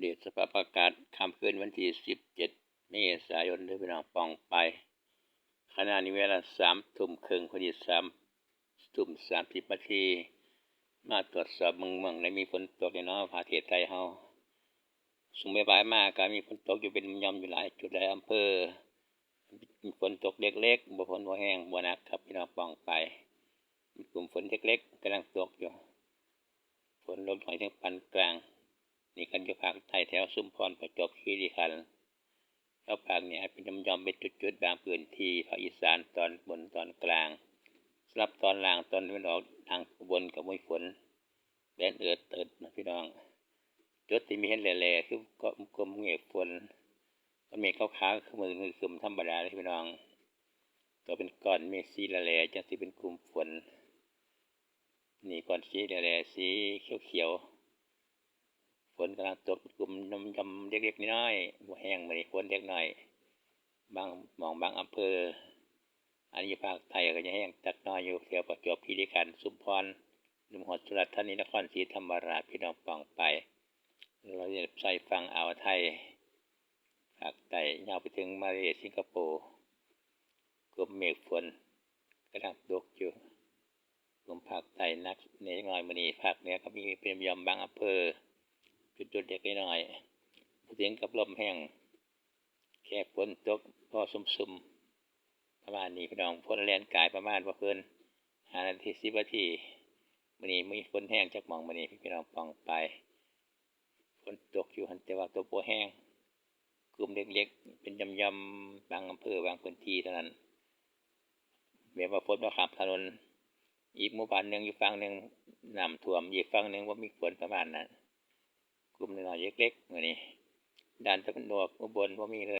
เดชสภาพอากาศค่ำคืนวันที่ 17 เมษายนเดือนพี่น้องปองไป ขณะนี้เวลาสามทุ่มครึ่งพอดีสามทุ่มสามสิบนาที มาตรวจสอบเมืองเมืองในมีฝนตกในนาะประเทศไทยเฮาสุงบ่ายๆมากก็มีฝนตกอยู่เป็นยอมอยู่หลายจุดหลายอำเภอฝนตกเล็กๆบ่ฝนบ่แห้งบ่นักครับพี่น้องปองไปกลุ่มฝนเล็กๆกำลังตกอยู่ ฝนลดหน่อยถึงปานกลาง นี่กันอยู่ภาคใต้แถวสุมพรประจบคีรีขันแล้วภาคเนี่ยเป็นยอมเป็นจุดๆบางพื้นที่ภาคอีสานตอนบนตอนกลางสำหรับตอนล่างตอนตะวันออกทางบนกับมวยฝนแดนเอือดเติดนะพี่น้อง จุดที่มีเห็นแหล่ๆคือก็กลมเงฆฝนมันเมฆขาวๆคือมือมือคืมธรรมดาเลยพี่น้องตัวเป็นก้อนเมฆสีแหล่ๆจังสิเป็นกลุ่มฝน นี่ก้อนสีแหล่ๆสีเขียวๆ ฝนกำลังตกกลุ่มยำยำเล็กๆน้อยๆบัวแห้งมาดิฝนเล็กน้อย บางหมองบางอำเภอ อันนี้ภาคไทยก็จะแห้งจักน้อยอยู่เกี่ยวประจวบคีรีขันธ์สุพรลุมหอดสุราษฎร์ธานีนครศรีธรรมราชพี่น้องปองไป เราจะใส่ฟังอ่าวไทยภาคใต้ยาวไปถึงมาเลเซียสิงคโปร์กลุ่มเมฆฝนกำลังตกอยู่กลุ่มภาคใต้นักในน้อยมือนี้ภาคเหนือก็มีเป็นยอมบางอำเภอ จุดๆเล็กน้อยพูดถึงกับลมแห้ง แค่ฝนตกพอซุ่มๆประมาณนี้พี่น้องฝนแรงกายประมาณว่าเพิ่นหานาทีสิบนาทีมื้อนี้มีฝนแห้งจักมองมื้อนี้พี่น้องปองไปฝนตกอยู่หันแต่ว่าตัวบ่แห้งกลุ่มเล็กๆ เป็นยำๆบางอำเภอบางพื้นที่เท่านั้นแบบว่าฝนมาขับถนนอีกหมู่บ้านหนึ่งอยู่ฝั่งหนึ่งน้ำท่วมอีกฝั่งหนึ่งว่ามีฝนประมาณนั้น กลุ่มน้อยๆเล็กๆเหมือนนี้ด้านตะวันออกอุบลว่ามีเลย